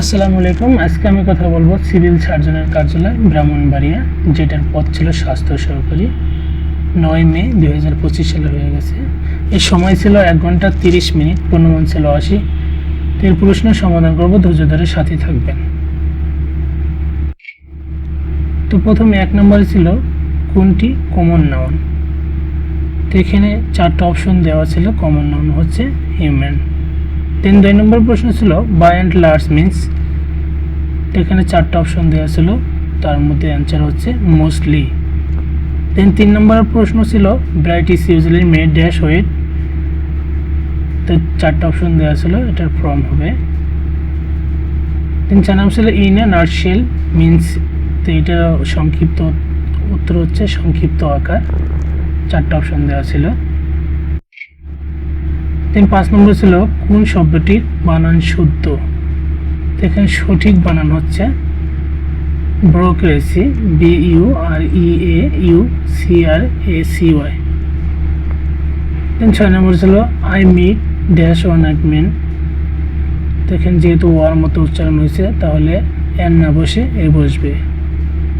আসসালামু আলাইকুম। আজকে আমি কথা বলব সিভিল সার্জনের কার্যালয় ব্রাহ্মণবাড়িয়া, যেটার পদ ছিল স্বাস্থ্য সহকারী নয় মে দুই হাজার পঁচিশ সালে হয়ে গেছে। এর সময় ছিল এক ঘণ্টা তিরিশ মিনিট পূর্ণমান ছিল আশি। এর প্রশ্নের সমাধান করব, ধৈর্য ধরে সাথে থাকবেন। তো প্রথমে এক নম্বরে ছিল কোনটি কমন নাউন তো এখানে চারটা অপশন দেওয়া ছিল কমন নাউন হচ্ছে হিউম্যান দেন দুই নম্বর প্রশ্ন ছিল বাই অ্যান্ড লার্জ মিন্স এখানে চারটা অপশন দেওয়া ছিল, তার মধ্যে অ্যান্সার হচ্ছে মোস্টলি দেন তিন নম্বর প্রশ্ন ছিল bright is usually made dash wait তো চারটা অপশন দেওয়া ছিল, এটার ফর্ম হবে। দেন চার নাম ছিল ইন এ নার্সেল মিন্স তো এটার সংক্ষিপ্ত উত্তর হচ্ছে সংক্ষিপ্ত আকার, চারটা অপশন দেওয়া ছিল। তিন পাঁচ নম্বর ছিল কোন শব্দটির বানান শুদ্ধ? তো এখানে সঠিক বানান হচ্ছে bureaucracy B U R E A U C R A C Y then ছয় নম্বর ছিল I meet dash one at men দেখেন যেহেতু ওয়ার মতো উচ্চারণ হয়েছে, তাহলে এন না বসে এ বসবে।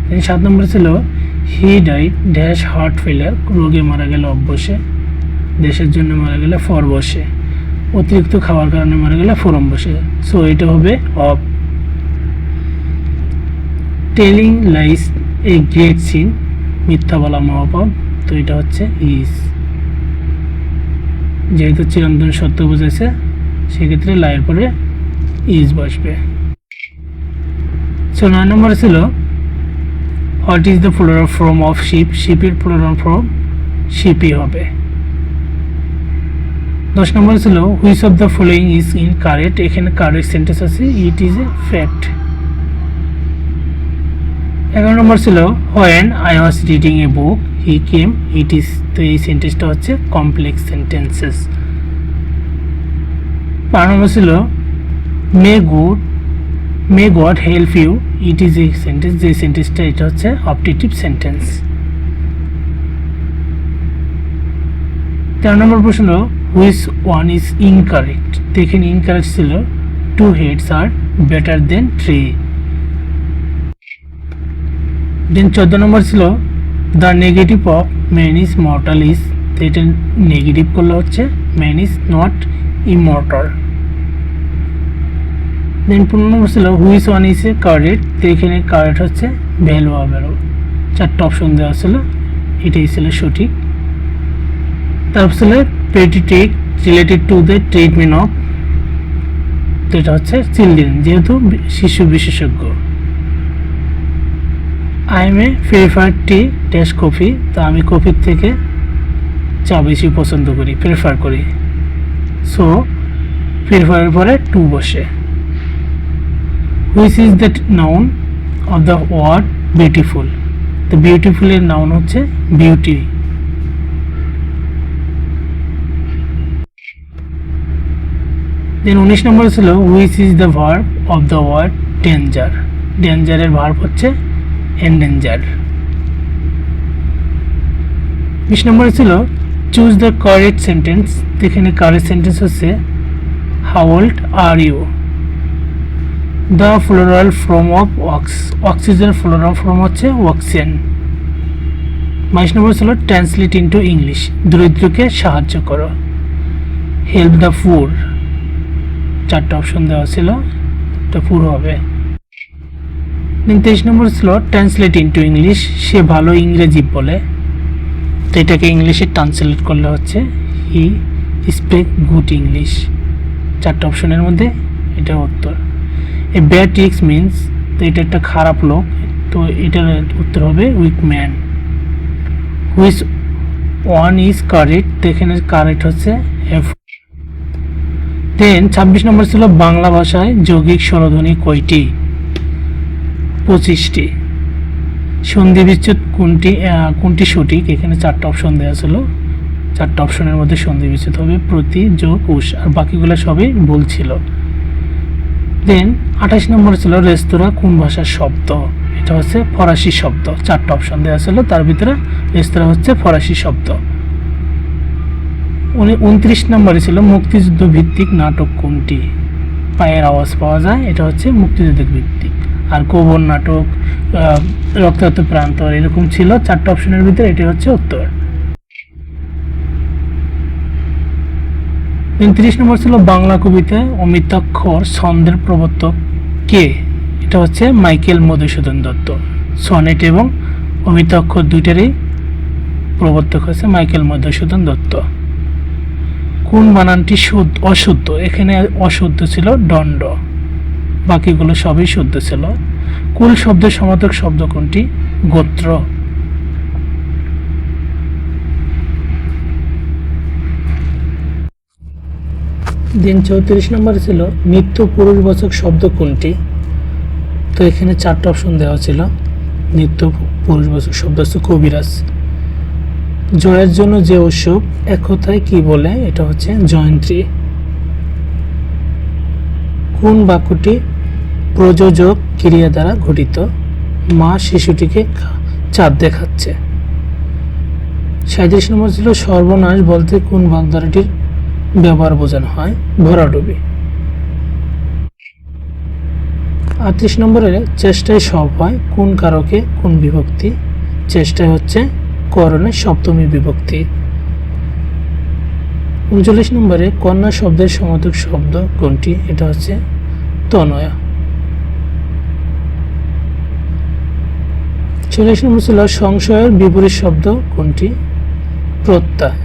দেন সাত নম্বর ছিল হি ডাইট ড্যাশ হার্ট ফেলার, রোগে মারা গেল অবশ্যই দেশের জন্য মারা গেলে ফর বসে। অতিরিক্ত খাওয়ার কারণে মারা গেলে ফরম বসে। সো এটা হবে of telling lies a great sin মিথ্যা বলা মহাপাপ। তো এটা হচ্ছে ইস যেহেতু চিরন্তন সত্য বুঝেছে, সেক্ষেত্রে লাইয়ের পরে ইজ বসবে। সো নয় নম্বর ছিল what is the floral form of ship শিপের floral form শিপই হবে। দশ নম্বর ছিল which of the following is incorrect এখানে কারেক্ট সেন্টেন্স আছে ইট ইজ এ ফ্যাক্ট এগারো নম্বর ছিল when I was reading a book he came it is তো এই সেন্টেন্সটা হচ্ছে কমপ্লেক্স সেন্টেন্সেস বারো নম্বর ছিল may good may God help you it is a sentence যে সেন্টেন্সটা এটা হচ্ছে অপটেটিভ সেন্টেন্স তেরো নম্বর প্রশ্ন হুইচ ওয়ান ইজ ইনকারেক্ট দেখেন ইনকারেক্ট ছিল। Two heads are better than three then চোদ্দ নম্বর ছিল the negative of man is mortal is এটা নেগেটিভ করলে হচ্ছে man is not immortal then পনেরো নম্বর ছিল which one is a correct তো এখানে কারেক্ট হচ্ছে ভ্যালু আবেরো চারটা অপশন দেওয়া ছিল, এটাই ছিল সঠিক। তারপর ছিল paediatric related to the treatment of তো এটা হচ্ছে চিলড্রেন যেহেতু শিশু বিশেষজ্ঞ। I am a prefer tea test coffee তো আমি কফির থেকে চা বেশি পছন্দ করি প্রেফার করি। সো প্রেফারের পরে টু বসে। Which is the noun of the word beautiful তো বিউটিফুলের নাউন হচ্ছে বিউটি দেন উনিশ নম্বর ছিল which is the verb of the word danger ডেঞ্জারের verb হচ্ছে এন্ডেঞ্জার বিশ নম্বরে ছিল চুজ দ্য কারেক্ট সেন্টেন্স এখানে কারেক্ট সেন্টেন্স হচ্ছে how old are you the floral form of ox oxen floral form হচ্ছে ওয়াক্সিয়ান বাইশ নম্বর ছিল ট্রান্সলেট ইন্টু ইংলিশ দরিদ্রকে সাহায্য করো। হেল্প দ্য ফুড চারটা অপশন দেওয়া ছিল এটা পুরো হবে। দেন তেইশ নম্বর ছিল ট্রান্সলেট ইন্টু ইংলিশ সে ভালো ইংরেজি বলে। তো এটাকে ইংলিশে ট্রান্সলেট করলে হচ্ছে হি স্পেক গুড ইংলিশ চারটা অপশনের মধ্যে এটা উত্তর। এ ব্যাড টিক্স মিন্স তো এটা একটা খারাপ লোক, তো এটার উত্তর হবে weak man which one is correct তো এখানে কারেক্ট হচ্ছে এফ দেন ছাব্বিশ নম্বর ছিল বাংলা ভাষায় যৌগিক স্বরধ্বনি কয়টি? পঁচিশটি। সন্ধি বিচ্ছেদ কোনটি কোনটি সঠিক? এখানে চারটা অপশন দেওয়া ছিল। চারটা অপশনের মধ্যে সন্ধি বিচ্ছেদ হবে, প্রতি, যোগ উস আর বাকিগুলো সবই ভুল ছিল। দেন আঠাশ নম্বর ছিল রেস্তোরাঁ কোন ভাষার শব্দ? এটা হচ্ছে ফরাসি শব্দ। চারটা অপশন দেওয়া ছিল, তার ভিতরে রেস্তোরাঁ হচ্ছে ফরাসি শব্দ। উনত্রিশ নম্বরে ছিল, মুক্তিযুদ্ধ ভিত্তিক নাটক কোনটি? পায়ের আওয়াজ পাওয়া যায়, এটা হচ্ছে মুক্তিযুদ্ধের ভিত্তিক। আর কোবর নাটক রক্তাক্ত প্রান্তর এরকম ছিল, চারটা অপশনের ভিতরে এটি হচ্ছে উত্তর। তিরিশ নম্বর ছিল বাংলা কবিতায় অমিতাক্ষর ছন্দের প্রবর্তক কে? এটা হচ্ছে মাইকেল মধুসূদন দত্ত। সনেট এবং অমিতাক্ষর দুইটারই প্রবর্তক হচ্ছে মাইকেল মধুসূদন দত্ত। কোন বানানটি শুদ্ধ, অশুদ্ধ? এখানে অশুদ্ধ ছিল দণ্ড। বাকিগুলো সবই শুদ্ধ ছিল। কুল শব্দের সমার্থক শব্দ কোনটি? গোত্র। দিন চৌত্রিশ নম্বর ছিল, নিত্য পুরুষবাচক শব্দ কোনটি? তো এখানে চারটা অপশন দেওয়া ছিল। নিত্য পুরুষবাচক শব্দ হচ্ছে কবিরাজ। জয়ের জন্য যে ওষুধ এক কথায় কি বলে? এটা হচ্ছে জয়ন্ত্রী কোন বাক্যটি প্রযোজক ক্রিয়া দ্বারা গঠিত? মা শিশুটিকে চাঁদ দেখাচ্ছে। সাঁত্রিশ নম্বর ছিল, সর্বনাশ বলতে কোন বাগধারাটির ব্যবহার বোঝানো হয়? ভরাডুবি। আটত্রিশ নম্বরে চেষ্টায় সব হয়, কোন কারকে কোন বিভক্তি? চেষ্টায় হচ্ছে করণে সপ্তমী বিভক্তি। উনচল্লিশ নম্বরে কন্যা শব্দের সমার্থক শব্দ কোনটি? এটা হচ্ছে তনয়া। চল্লিশ নম্বর ছিল সংশয়ের বিপরীত শব্দ কোনটি? প্রত্যয়।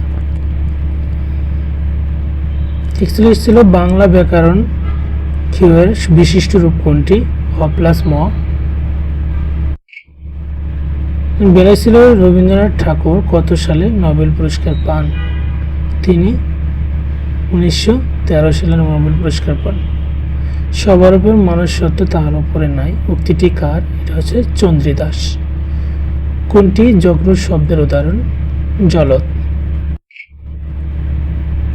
একচল্লিশ ছিল বাংলা ব্যাকরণ কিউয়ের বিশিষ্ট রূপ কোনটি? অ প্লাস ম। বেলায় ছিল, রবীন্দ্রনাথ ঠাকুর কত সালে নোবেল পুরস্কার পান? তিনি উনিশশো তেরো সালে নোবেল পুরস্কার পান। সবার উপর মানুষ সত্য তাহার উপরে নাই। উক্তিটি কার? এটা হচ্ছে চন্দ্রিদাস। কোনটি? জগরুর শব্দের উদাহরণ, জলত।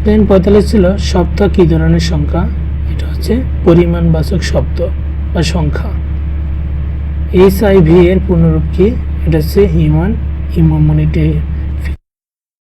দেন পঁয়তাল্লিশ ছিল সপ্তাহ কী ধরনের সংখ্যা? এটা হচ্ছে পরিমাণবাচক শব্দ বা সংখ্যা। এইচ আই ভি এর পূর্ণরূপ কি? এটা হচ্ছে হিউম্যান ইমিউনিটি